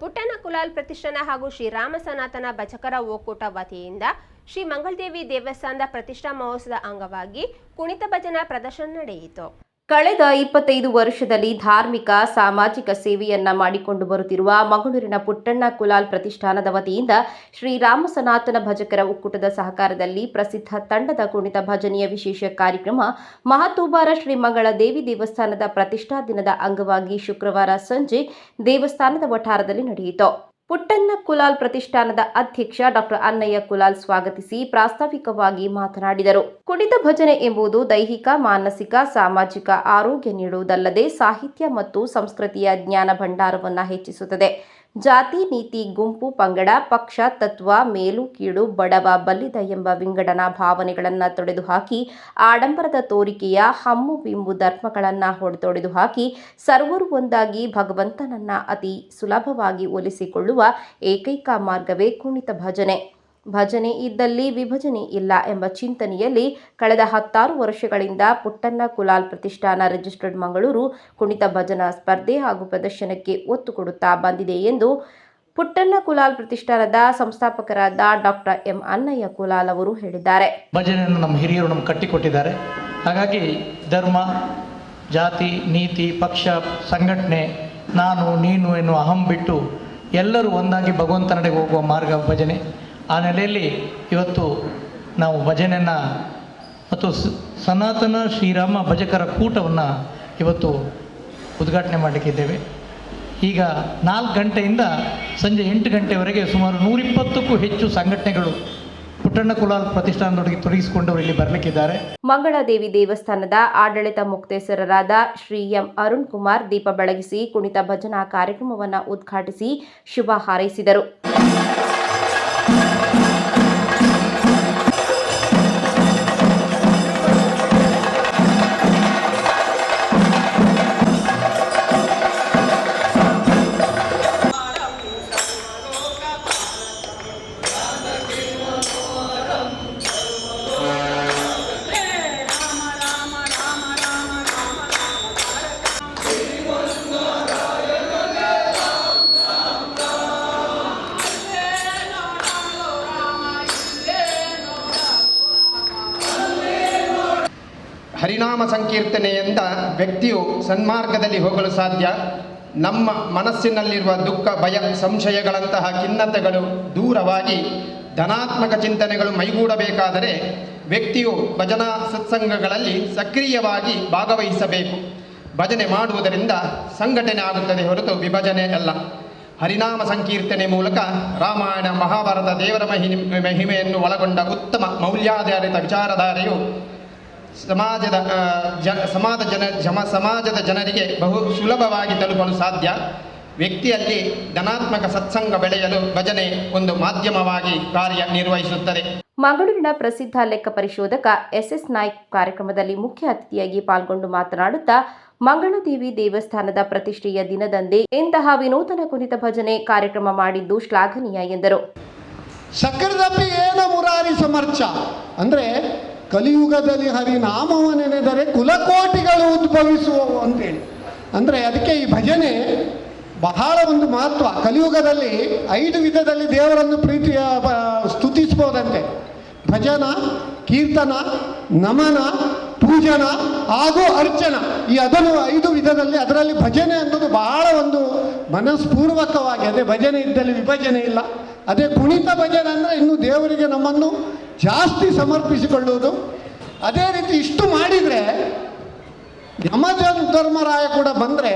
ಪುಟ್ಟಣ ಕುಲಾಲ್ ಪ್ರತಿಷ್ಠಾನ ಹಾಗೂ ಶ್ರೀರಾಮ ಸನಾತನ ಭಜಕರ ಒಕ್ಕೂಟ ವತಿಯಿಂದ ಶ್ರೀ ಮಂಗಳದೇವಿ ದೇವಸ್ಥಾನದ ಪ್ರತಿಷ್ಠಾ ಮಹೋತ್ಸವದ ಅಂಗವಾಗಿ ಕುಣಿತ ಭಜನಾ ಪ್ರದರ್ಶನ ನಡೆಯಿತು. ಕಳೆದ ಇಪ್ಪತ್ತೈದು ವರ್ಷದಲ್ಲಿ ಧಾರ್ಮಿಕ, ಸಾಮಾಜಿಕ ಸೇವೆಯನ್ನ ಮಾಡಿಕೊಂಡು ಬರುತ್ತಿರುವ ಮಂಗಳೂರಿನ ಪುಟ್ಟಣ್ಣ ಕುಲಾಲ್ ಪ್ರತಿಷ್ಠಾನದ ವತಿಯಿಂದ ಶ್ರೀರಾಮ ಸನಾತನ ಭಜಕರ ಒಕ್ಕೂಟದ ಸಹಕಾರದಲ್ಲಿ ಪ್ರಸಿದ್ಧ ತಂಡದ ಕುಣಿತ ಭಜನೆಯ ವಿಶೇಷ ಕಾರ್ಯಕ್ರಮ ಮಹಾತೂಬಾರ ಶ್ರೀ ಮಂಗಳ ದೇವಿ ದೇವಸ್ಥಾನದ ಪ್ರತಿಷ್ಠಾ ದಿನದ ಅಂಗವಾಗಿ ಶುಕ್ರವಾರ ಸಂಜೆ ದೇವಸ್ಥಾನದ ವಠಾರದಲ್ಲಿ ನಡೆಯಿತು. ಪುಟ್ಟಣ್ಣ ಕುಲಾಲ್ ಪ್ರತಿಷ್ಠಾನದ ಅಧ್ಯಕ್ಷ ಡಾಕ್ಟರ್ ಅನ್ನಯ್ಯ ಕುಲಾಲ್ ಸ್ವಾಗತಿಸಿ ಪ್ರಾಸ್ತಾವಿಕವಾಗಿ ಮಾತನಾಡಿದರು. ಕುಣಿತ ಭಜನೆ ಎಂಬುದು ದೈಹಿಕ, ಮಾನಸಿಕ, ಸಾಮಾಜಿಕ ಆರೋಗ್ಯ ನೀಡುವುದಲ್ಲದೆ ಸಾಹಿತ್ಯ ಮತ್ತು ಸಂಸ್ಕೃತಿಯ ಜ್ಞಾನ ಭಂಡಾರವನ್ನು ಹೆಚ್ಚಿಸುತ್ತದೆ. ಜಾತಿ, ನೀತಿ, ಗುಂಪು, ಪಂಗಡ, ಪಕ್ಷ, ತತ್ವ, ಮೇಲು, ಕೀಳು, ಬಡವ, ಬಲ್ಲಿದ ಎಂಬ ವಿಂಗಡನಾ ಭಾವನೆಗಳನ್ನು ತೊಡೆದುಹಾಕಿ ಆಡಂಬರದ ತೋರಿಕೆಯ ಹಮ್ಮು ಬಿಂಬು ಧರ್ಮಗಳನ್ನು ಹೊಡೆದೊಡೆದು ಹಾಕಿ ಸರ್ವರು ಒಂದಾಗಿ ಭಗವಂತನನ್ನ ಅತಿ ಸುಲಭವಾಗಿ ಒಲಿಸಿಕೊಳ್ಳುವ ಏಕೈಕ ಮಾರ್ಗವೇ ಕುಣಿತ ಭಜನೆ. ಭಜನೆ ಇದ್ದಲ್ಲಿ ವಿಭಜನೆ ಇಲ್ಲ ಎಂಬ ಚಿಂತನೆಯಲ್ಲಿ ಕಳೆದ ಹತ್ತಾರು ವರ್ಷಗಳಿಂದ ಪುಟ್ಟಣ್ಣ ಕುಲಾಲ್ ಪ್ರತಿಷ್ಠಾನ ರಿಜಿಸ್ಟರ್ಡ್ ಮಂಗಳೂರು ಕುಣಿತ ಭಜನಾ ಸ್ಪರ್ಧೆ ಹಾಗೂ ಪ್ರದರ್ಶನಕ್ಕೆ ಒತ್ತು ಕೊಡುತ್ತಾ ಬಂದಿದೆ ಎಂದು ಪುಟ್ಟಣ್ಣ ಕುಲಾಲ್ ಪ್ರತಿಷ್ಠಾನದ ಸಂಸ್ಥಾಪಕರಾದ ಡಾಕ್ಟರ್ ಎಂ ಅನ್ನಯ್ಯ ಕುಲಾಲ್ ಅವರು ಹೇಳಿದ್ದಾರೆ. ಭಜನೆಯನ್ನು ನಮ್ಮ ಹಿರಿಯರು ನಮ್ಮ ಕಟ್ಟಿಕೊಟ್ಟಿದ್ದಾರೆ. ಹಾಗಾಗಿ ಧರ್ಮ, ಜಾತಿ, ನೀತಿ, ಪಕ್ಷ, ಸಂಘಟನೆ, ನಾನು, ನೀನು ಎನ್ನುವ ಅಹಂ ಬಿಟ್ಟು ಎಲ್ಲರೂ ಒಂದಾಗಿ ಭಗವಂತನಡೆಗೆ ಹೋಗುವ ಮಾರ್ಗ ಭಜನೆ. ಆ ನೆಲೆಯಲ್ಲಿ ಇವತ್ತು ನಾವು ಭಜನೆಯನ್ನು ಮತ್ತು ಸನಾತನ ಶ್ರೀರಾಮ ಭಜಕರ ಕೂಟವನ್ನು ಇವತ್ತು ಉದ್ಘಾಟನೆ ಮಾಡಲಿಕ್ಕಿದ್ದೇವೆ ಈಗ ನಾಲ್ಕು ಗಂಟೆಯಿಂದ ಸಂಜೆ ಎಂಟು ಗಂಟೆವರೆಗೆ ಸುಮಾರು ನೂರಿಪ್ಪತ್ತಕ್ಕೂ ಹೆಚ್ಚು ಸಂಘಟನೆಗಳು ಪುಟ್ಟಣ್ಣ ಕುಲಾಲ್ ಪ್ರತಿಷ್ಠಾನದೊಳಗೆ ತೊಡಗಿಸಿಕೊಂಡವರು ಇಲ್ಲಿ ಬರಲಿಕ್ಕಿದ್ದಾರೆ. ಮಂಗಳದೇವಿ ದೇವಸ್ಥಾನದ ಆಡಳಿತ ಮುಕ್ತೇಸರರಾದ ಶ್ರೀ ಎಂ ಅರುಣ್ ಕುಮಾರ್ ದೀಪ ಬೆಳಗಿಸಿ ಕುಣಿತ ಭಜನಾ ಕಾರ್ಯಕ್ರಮವನ್ನು ಉದ್ಘಾಟಿಸಿ ಶುಭ ಹಾರೈಸಿದರು. Música ಹರಿನಾಮ ಸಂಕೀರ್ತನೆಯಿಂದ ವ್ಯಕ್ತಿಯು ಸನ್ಮಾರ್ಗದಲ್ಲಿ ಹೋಗಲು ಸಾಧ್ಯ. ನಮ್ಮ ಮನಸ್ಸಿನಲ್ಲಿರುವ ದುಃಖ, ಭಯ, ಸಂಶಯಗಳಂತಹ ಖಿನ್ನತೆಗಳು ದೂರವಾಗಿ ಧನಾತ್ಮಕ ಚಿಂತನೆಗಳು ಮೈಗೂಡಬೇಕಾದರೆ ವ್ಯಕ್ತಿಯು ಭಜನಾ ಸತ್ಸಂಗಗಳಲ್ಲಿ ಸಕ್ರಿಯವಾಗಿ ಭಾಗವಹಿಸಬೇಕು. ಭಜನೆ ಮಾಡುವುದರಿಂದ ಸಂಘಟನೆ ಆಗುತ್ತದೆ ಹೊರತು ವಿಭಜನೆ ಅಲ್ಲ. ಹರಿನಾಮ ಸಂಕೀರ್ತನೆ ಮೂಲಕ ರಾಮಾಯಣ, ಮಹಾಭಾರತ, ದೇವರ ಮಹಿ ಮಹಿಮೆಯನ್ನು ಒಳಗೊಂಡ ಉತ್ತಮ ಮೌಲ್ಯಾಧಾರಿತ ವಿಚಾರಧಾರೆಯು ಸಮಾಜದ ಜನ ಜ ಸಮಾಜ ಜನ ಜಮ ಸಮಾಜದ ಜನರಿಗೆ ಬಹು ಸುಲಭವಾಗಿ ತಲುಪಲು ಸಾಧ್ಯ. ವ್ಯಕ್ತಿಯಲ್ಲಿ ಧನಾತ್ಮಕ ಸತ್ಸಂಗ ಬೆಳೆಯಲು ಭಜನೆ ಒಂದು ಮಾಧ್ಯಮವಾಗಿ ಕಾರ್ಯನಿರ್ವಹಿಸುತ್ತದೆ ಮಂಗಳೂರಿನ ಪ್ರಸಿದ್ಧ ಲೆಕ್ಕ ಪರಿಶೋಧಕ ಎಸ್ ನಾಯ್ಕ್ ಕಾರ್ಯಕ್ರಮದಲ್ಲಿ ಮುಖ್ಯ ಅತಿಥಿಯಾಗಿ ಪಾಲ್ಗೊಂಡು ಮಾತನಾಡುತ್ತಾ ಮಂಗಳದೇವಿ ದೇವಸ್ಥಾನದ ಪ್ರತಿಷ್ಠೆಯ ದಿನದಂದೇ ಇಂತಹ ವಿನೂತನ ಕುರಿತ ಭಜನೆ ಕಾರ್ಯಕ್ರಮ ಮಾಡಿದ್ದು ಶ್ಲಾಘನೀಯ ಎಂದರು. ಮುರಾರಿ ಸಮರ್ಚ. ಅಂದರೆ ಕಲಿಯುಗದಲ್ಲಿ ಹರಿನಾಮವ ನೆನೆದರೆ ಕುಲಕೋಟಿಗಳು ಉದ್ಭವಿಸುವವು ಅಂತೇಳಿ. ಅಂದರೆ ಅದಕ್ಕೆ ಈ ಭಜನೆ ಬಹಳ ಒಂದು ಮಹತ್ವ. ಕಲಿಯುಗದಲ್ಲಿ ಐದು ವಿಧದಲ್ಲಿ ದೇವರನ್ನು ಪ್ರೀತಿಯ ಸ್ತುತಿಸ್ಬೋದಂತೆ. ಭಜನ, ಕೀರ್ತನ, ನಮನ, ಪೂಜನ ಹಾಗೂ ಅರ್ಚನ. ಈ ಅದನ್ನು ಐದು ವಿಧದಲ್ಲಿ ಅದರಲ್ಲಿ ಭಜನೆ ಅನ್ನೋದು ಬಹಳ ಒಂದು ಮನಸ್ಪೂರ್ವಕವಾಗಿ. ಅದೇ ಭಜನೆ ಇದ್ದಲ್ಲಿ ವಿಭಜನೆ ಇಲ್ಲ. ಅದೇ ಕುಣಿತ ಭಜನೆ ಅಂದರೆ ಇನ್ನು ದೇವರಿಗೆ ನಮ್ಮನ್ನು ಜಾಸ್ತಿ ಸಮರ್ಪಿಸಿಕೊಳ್ಳುವುದು. ಅದೇ ರೀತಿ ಇಷ್ಟು ಮಾಡಿದರೆ ಯಮಜನ್ ಧರ್ಮರಾಯ ಕೂಡ ಬಂದರೆ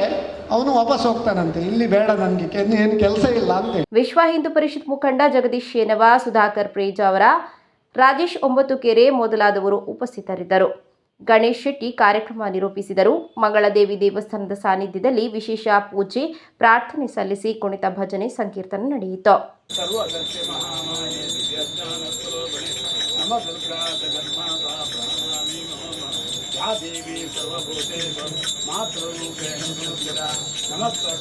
ಅವನು ವಾಪಸ್ ಹೋಗ್ತಾನಂತೆ. ಇಲ್ಲಿ ಬೇಡ ನನಗೆ ಏನು ಕೆಲಸ ಇಲ್ಲ ಅಂತ ವಿಶ್ವ ಹಿಂದೂ ಪರಿಷತ್ ಮುಖಂಡ ಜಗದೀಶ್ ಶೇನವ, ಸುಧಾಕರ್ ಪ್ರೇಜ ಅವರ, ರಾಜೇಶ್ ಒಂಬತ್ತು ಕೆರೆ ಮೊದಲಾದವರು ಉಪಸ್ಥಿತರಿದ್ದರು. ಗಣೇಶ್ ಶೆಟ್ಟಿ ಕಾರ್ಯಕ್ರಮ ನಿರೂಪಿಸಿದರು. ಮಂಗಳದೇವಿ ದೇವಸ್ಥಾನದ ಸಾನ್ನಿಧ್ಯದಲ್ಲಿ ವಿಶೇಷ ಪೂಜೆ, ಪ್ರಾರ್ಥನೆ ಸಲ್ಲಿಸಿ ಕುಣಿತ ಭಜನೆ ಸಂಕೀರ್ತನೆ ನಡೆಯಿತು. सर्वदुर्गा जगन्माता प्राणामि या देवी सर्वभूतेषु मातृरूपेण नमस्कार